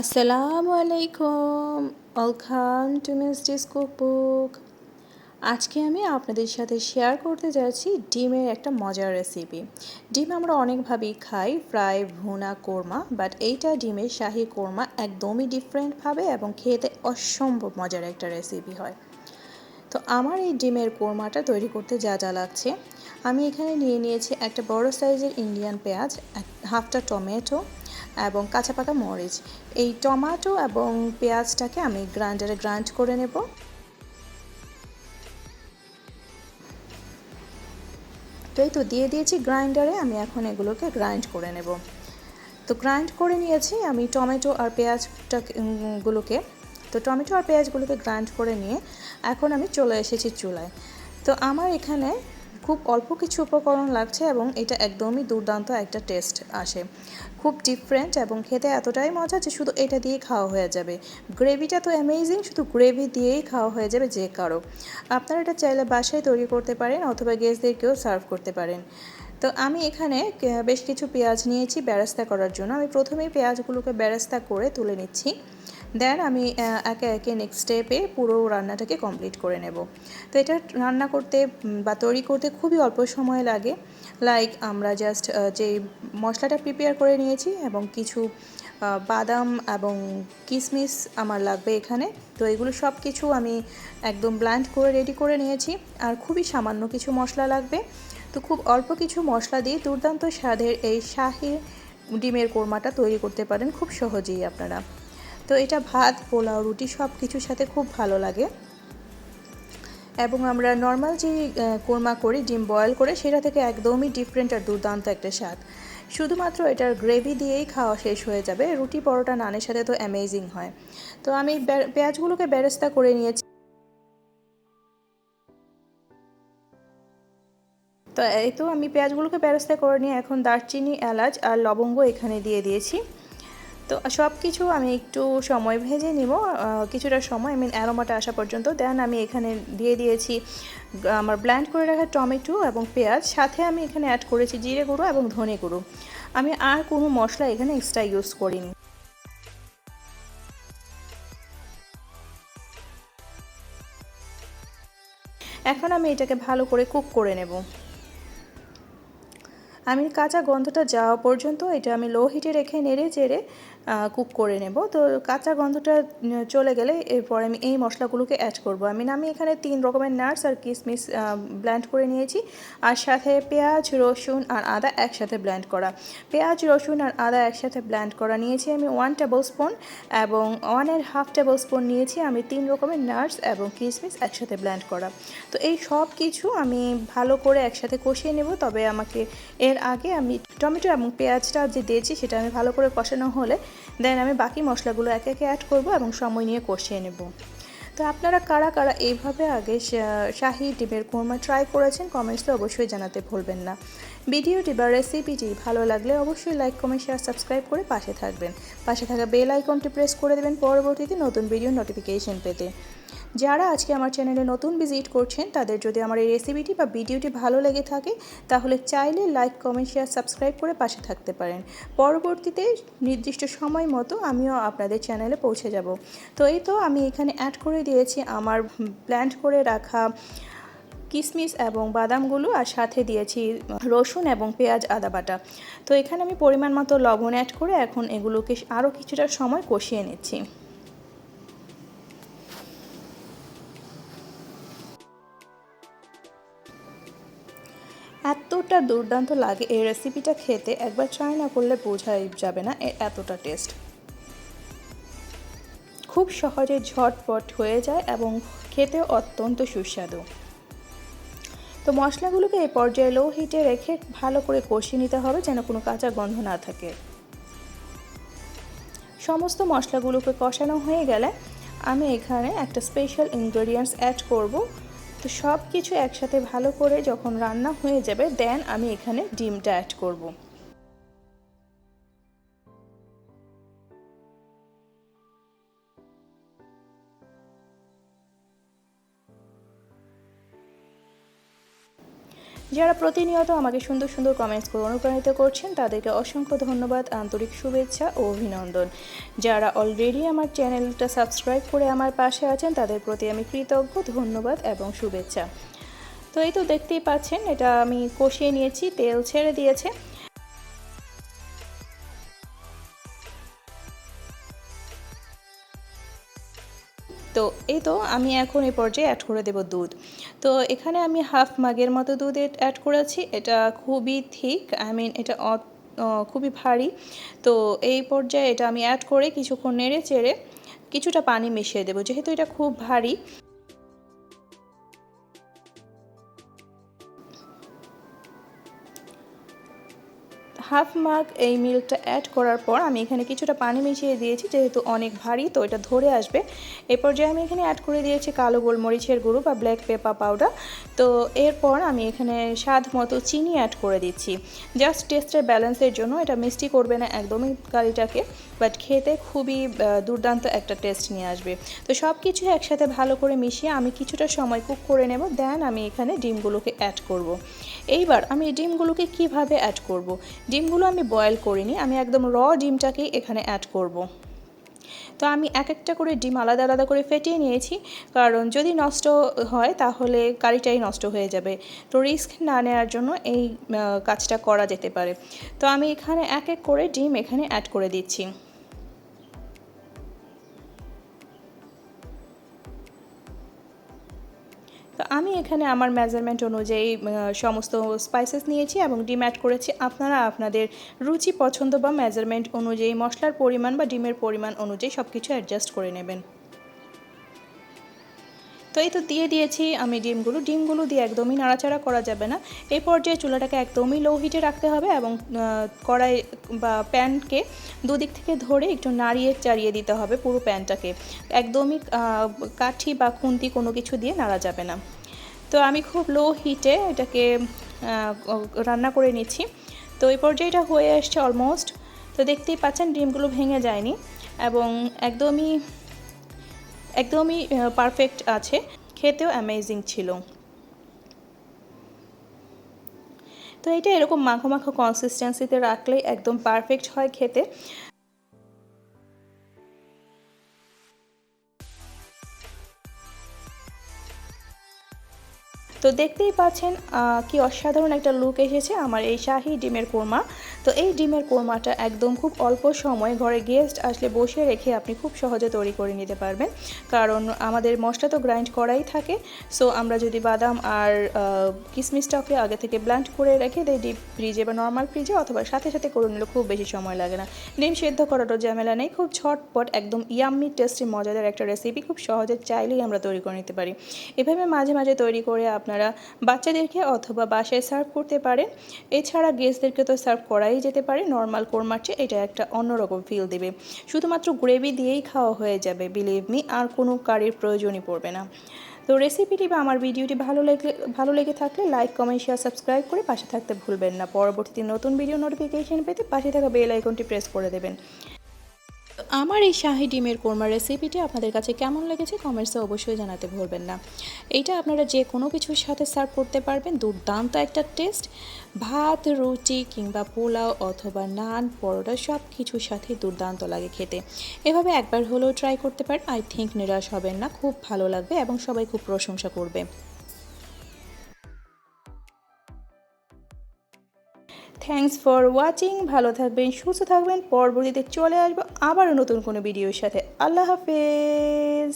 আসসালামু আলাইকুম। Welcome to miss Mishti's cookbook আজকে আমি আপনাদের সাথে শেয়ার করতে যাচ্ছি ডিমের একটা মজার রেসিপি ডিম আমরা অনেকভাবেই খাই, ফ্রাই, ভুনা, কোরমা বাট এইটা ডিমের শাহি কোরমা একদমই ডিফারেন্টভাবে এবং খেতে অসম্ভব মজার একটা রেসিপি হয়। তো আমার এই ডিমের কোরমাটা তৈরি করতে যা যা লাগছে, আমি এখানে নিয়ে নিয়েছি একটা বড় সাইজের ইন্ডিয়ান পেঁয়াজ হাফটা টমেটো এবং কাঁচা পাকা মরিচ। এই টমাটো এবং পেঁয়াজটাকে আমি গ্রাইন্ডারে গ্রাইন্ড করে নেব। তো এই তো দিয়ে দিয়েছি গ্রাইন্ডারে, আমি এখন এগুলোকে গ্রাইন্ড করে নেব। তো গ্রাইন্ড করে নিয়েছি আমি টমেটো আর পেঁয়াজটা গুলোকে। তো টমেটো আর পেঁয়াজগুলোকে গ্রাইন্ড করে নিয়ে এখন আমি চলে এসেছি চুলায়। তো আমার এখানে খুব অল্প কিছু উপকরণ লাগছে এবং এটা একদমই দুর্দান্ত একটা টেস্ট আসে। খুব ডিফারেন্ট এবং খেতে এতটাই মজা যে শুধু এটা দিয়ে খাওয়া হয়ে যাবে। গ্রেভিটা তো অ্যামেজিং শুধু গ্রেভি দিয়েই খাওয়া হয়ে যাবে যে কারও। আপনারা এটা চাইলে বাসায় তৈরি করতে পারেন অথবা গেস্টদেরকেও সার্ভ করতে পারেন। তো আমি এখানে বেশ কিছু পেঁয়াজ নিয়েছি ব্যারাস্তা করার জন্য। আমি প্রথমেই পেঁয়াজগুলোকে ব্যারাস্তা করে তুলে নিচ্ছি। দেন আমি একে একে নেক্সট স্টেপে পুরো রান্নাটাকে কমপ্লিট করে নেব। তো এটা রান্না করতে বা তৈরি করতে খুবই অল্প সময় লাগে। লাইক আমরা জাস্ট যে মশলাটা প্রিপেয়ার করে নিয়েছি এবং কিছু বাদাম এবং কিশমিশ আমার লাগবে এখানে। তো এগুলো সব কিছু আমি একদম ব্ল্যান্ড করে রেডি করে নিয়েছি। আর খুবই সামান্য কিছু মশলা লাগবে। তো খুব অল্প কিছু মশলা দিয়ে দুর্দান্ত স্বাদের এই শাহি ডিমের কোরমাটা তৈরি করতে পারেন। খুব সহজেই আপনারা। তো এটা ভাত, পোলাও, রুটি সব কিছুর সাথে খুব ভালো লাগে। এবং আমরা নর্মাল যে কোরমা করি, ডিম বয়েল করে, সেটা থেকে একদমই ডিফারেন্ট আর দুর্দান্ত একটা স্বাদ। শুধুমাত্র এটার গ্রেভি দিয়েই খাওয়া শেষ হয়ে যাবে। রুটি পরোটা নানের সাথে তো অ্যামেজিং হয়। তো আমি পেঁয়াজগুলোকে বেরেস্তা করে নিয়েছি। তো এই তো আমি পেঁয়াজগুলোকে বেরেস্তা করে নিয়ে এখন দারচিনি, এলাচ আর লবঙ্গ এখানে দিয়ে দিয়েছি। তো সব কিছু আমি একটু সময় ভেজে নিব। কিছুটা সময় আই মিন অ্যারোমাটা আসা পর্যন্ত। দেন আমি এখানে দিয়ে দিয়েছি আমার ব্ল্যান্ড করে রাখা টমেটো এবং পেঁয়াজ। সাথে আমি এখানে অ্যাড করেছি জিরে গুঁড়ো এবং ধনে গুঁড়ো। আমি আর কোনো মশলা এখানে এক্সট্রা ইউজ করিনি। এখন আমি এটাকে ভালো করে কুক করে নেব। আমি কাঁচা গন্ধটা যাওয়া পর্যন্ত এটা আমি লো হিটে রেখে নেড়ে চেড়ে কুক করে নেব। তো কাঁচা গন্ধটা চলে গেলে এরপর আমি এই মশলাগুলোকে অ্যাড করব। আমি আমি এখানে তিন রকমের নাটস আর কিসমিস ব্ল্যান্ড করে নিয়েছি। আর সাথে পেঁয়াজ, রসুন আর আদা একসাথে ব্ল্যান্ড করা। পেঁয়াজ, রসুন আর আদা একসাথে ব্ল্যান্ড করা নিয়েছি আমি ওয়ান টেবল স্পুন এবং one and half tablespoon নিয়েছি আমি তিন রকমের নাটস এবং কিসমিস একসাথে ব্ল্যান্ড করা। তো এই সব কিছু আমি ভালো করে একসাথে কষিয়ে নেব। তবে আমাকে এর আগে আমি টমেটো এবং পেঁয়াজটা যে দিয়েছি সেটা আমি ভালো করে কষানো হলে দেন আমি বাকি মশলাগুলো একে একে অ্যাড করব এবং সময় নিয়ে কষিয়ে নেব। তো আপনারা কারা কারা এইভাবে আগে শাহি ডিমের কোরমা ট্রাই করেছেন কমেন্টসে অবশ্যই জানাতে ভুলবেন না। ভিডিওটি বা রেসিপিটি ভালো লাগলে অবশ্যই লাইক কমেন্ট শেয়ার সাবস্ক্রাইব করে পাশে থাকবেন। পাশে থাকা বেল আইকনটি প্রেস করে দেবেন পরবর্তীতে নতুন ভিডিও নোটিফিকেশন পেতে। যারা আজকে আমার চ্যানেলে নতুন ভিজিট করছেন, তাদের যদি আমার এই রেসিপিটি বা ভিডিওটি ভালো লেগে থাকে, তাহলে চাইলে লাইক, কমেন্ট, শেয়ার, সাবস্ক্রাইব করে পাশে থাকতে পারেন। পরবর্তীতে নির্দিষ্ট সময় মতো আমিও আপনাদের চ্যানেলে পৌঁছে যাব। তো এই তো আমি এখানে অ্যাড করে দিয়েছি আমার প্ল্যান্ট করে রাখা কিশমিশ এবং বাদামগুলো, আর সাথে দিয়েছি রসুন এবং পেঁয়াজ আদা বাটা। তো এখানে আমি পরিমাণ মতো লবণ অ্যাড করে এখন এগুলোকে আরও কিছুটা সময় কষিয়ে নিচ্ছি। এতটা দুর্দান্ত লাগে এই রেসিপিটা খেতে। একবার ট্রাই না করলে বোঝাই যাবে না এর এতটা টেস্ট খুব সহজে ঝটপট হয়ে যায় এবং খেতে অত্যন্ত সুস্বাদু। তো মশলাগুলোকে এই পর্যায়ে লো হিটে রেখে ভালো করে কষিয়ে নিতে হবে যেন কোনো কাঁচা গন্ধ না থাকে। সমস্ত মশলাগুলোকে কষানো হয়ে গেলে আমি এখানে একটা স্পেশাল ইনগ্রেডিয়েন্টস অ্যাড করব। তো সব কিছু একসাথে ভালো করে যখন রান্না হয়ে যাবে দেন আমি এখানে ডিমটা অ্যাড করব। যারা প্রতিনিয়ত আমাকে সুন্দর সুন্দর কমেন্টস করে অনুপ্রাণিত করছেন, তাদেরকে অসংখ্য ধন্যবাদ, আন্তরিক শুভেচ্ছা ও অভিনন্দন। যারা অলরেডি আমার চ্যানেলটা সাবস্ক্রাইব করে আমার পাশে আছেন, তাদের প্রতি আমি কৃতজ্ঞ, ধন্যবাদ এবং শুভেচ্ছা। তো এই তো দেখতেই পাচ্ছেন, এটা আমি কষিয়ে নিয়েছি, তেল ছেড়ে দিয়েছে। তো এই তো আমি এখন এই পর্যায়ে অ্যাড করে দেব দুধ। তো এখানে আমি হাফ মাগের মতো দুধ অ্যাড করেছি। এটা খুবই থিক আই মিন এটা খুবই ভারী। তো এই পর্যায়ে এটা আমি অ্যাড করে কিছুক্ষণ নেড়ে চেড়ে কিছুটা পানি মিশিয়ে দেবো। যেহেতু এটা খুব ভারী হাফ মাগ এই মিল্কটা অ্যাড করার পর আমি এখানে কিছুটা পানি মিশিয়ে দিয়েছি, যেহেতু অনেক ভারী, তো এটা ধরে আসবে এ পর্যায়ে আমি এখানে অ্যাড করে দিয়েছি কালো গোলমরিচের গুঁড়ো বা ব্ল্যাক পেপার পাউডার তো এরপর আমি এখানে স্বাদ মতো চিনি অ্যাড করে দিচ্ছি জাস্ট টেস্টের ব্যালেন্সের জন্য, এটা মিষ্টি করবে না একদমই কারিটাকে বাট খেতে খুবই দুর্দান্ত একটা টেস্ট নিয়ে আসবে তো সব কিছু একসাথে ভালো করে মিশিয়ে আমি কিছুটা সময় কুক করে নেব দেন আমি এখানে ডিমগুলোকে অ্যাড করব। এইবার আমি ডিমগুলোকে কীভাবে অ্যাড করব। ডিমগুলো আমি বয়েল করিনি আমি একদম র ডিমটাকেই এখানে অ্যাড করব। তো আমি এক একটা করে ডিম আলাদা আলাদা করে ফেটিয়ে নিয়েছি। কারণ যদি নষ্ট হয় তাহলে কারিটাই নষ্ট হয়ে যাবে। তো রিস্ক না নেওয়ার জন্য এই কাজটা করা যেতে পারে। তো আমি এখানে এক এক করে ডিম এখানে অ্যাড করে দিচ্ছি। তো আমি এখানে আমার মেজারমেন্ট অনুযায়ী সমস্ত স্পাইসেস নিয়েছি এবং ডিম অ্যাড করেছি আপনারা আপনাদের রুচি পছন্দ বা মেজারমেন্ট অনুযায়ী, মশলার পরিমাণ বা ডিমের পরিমাণ অনুযায়ী সব কিছু অ্যাডজাস্ট করে নেবেন। তো এই তো দিয়ে দিয়েছি আমি ডিমগুলো। ডিমগুলো দিয়ে একদমই নাড়াচাড়া করা যাবে না। এই পর্যায়ে চুলাটাকে একদমই লো হিটে রাখতে হবে এবং কড়াই বা প্যানকে দুদিক থেকে ধরে একটু নাড়িয়ে চাড়িয়ে দিতে হবে পুরো প্যানটাকে। একদমই কাঠি বা খুন্তি কোনো কিছু দিয়ে নাড়া যাবে না। তো আমি খুব লো হিটে এটাকে রান্না করে নিচ্ছি। তো এই পর্যায়ে এটা হয়ে আসছে অলমোস্ট তো দেখতেই পাচ্ছেন ডিমগুলো ভেঙে যায়নি এবং একদমই একদমই পারফেক্ট আছে। খেতেও অ্যামেজিং ছিল। তো এটা এরকম মাখো মাখো কনসিস্টেন্সিতে রাখলেই একদম পারফেক্ট হয় খেতে। তো দেখতেই পাচ্ছেন কি অসাধারণ একটা লুক এসেছে আমার এই শাহি ডিমের কোরমা। তো এই ডিমের কোরমাটা একদম খুব অল্প সময় ঘরে গেস্ট আসলে বসে রেখে আপনি খুব সহজে তৈরি করে নিতে পারবেন। কারণ আমাদের মশলা তো গ্রাইন্ড করাই থাকে সো আমরা যদি বাদাম আর আহ, কিশমিশটাকে আগে থেকে ব্লান্ড করে রেখে দিই ডিপ ফ্রিজে বা নর্মাল ফ্রিজে অথবা সাথে সাথে করে নিলে খুব বেশি সময় লাগে না। ডিম সেদ্ধ করাটাও ঝামেলা নেই খুব ঝটপট একদম ইয়াম্মি টেস্টি মজাদার একটা রেসিপি খুব সহজে চাইলেই আমরা তৈরি করে নিতে পারি। এভাবে মাঝে মাঝে তৈরি করে আপনারা বাচ্চাদেরকে অথবা বাসায় সার্ভ করতে পারেন। এছাড়া গেস্টদেরকে তো সার্ভ করাই যেতে পারে। নর্মাল কোরমার চেয়ে এটা একটা অন্যরকম ফিল দেবে। শুধুমাত্র গ্রেভি দিয়েই খাওয়া হয়ে যাবে বিলিভ মি আর কোনো কারির প্রয়োজনই পড়বে না। তো রেসিপিটি বা আমার ভিডিওটি ভালো লেগে ভালো লেগে থাকলে লাইক কমেন্ট শেয়ার সাবস্ক্রাইব করে পাশে থাকতে ভুলবেন না। পরবর্তীতে নতুন ভিডিও নোটিফিকেশন পেতে পাশে থাকা বেল আইকনটি প্রেস করে দেবেন। আমার এই শাহি ডিমের কোরমা রেসিপিটি আপনাদের কাছে কেমন লেগেছে কমেন্টসে অবশ্যই জানাতে ভুলবেন না। এইটা আপনারা যে কোনো কিছুর সাথে সার্ভ করতে পারবেন। দুর্দান্ত একটা টেস্ট ভাত, রুটি কিংবা পোলাও অথবা নান, পরোটা সব কিছুর সাথে দুর্দান্ত লাগে খেতে। এভাবে একবার হলেও ট্রাই করতে পারেন। আই থিঙ্ক নিরাশ হবেন না। খুব ভালো লাগবে এবং সবাই খুব প্রশংসা করবে। থ্যাংকস ফর ওয়াচিং ভালো থাকবেন, সুস্থ থাকবেন। পরবর্তীতে চলে আসব আবারও নতুন কোনো ভিডিওর সাথে। আল্লাহ হাফেজ।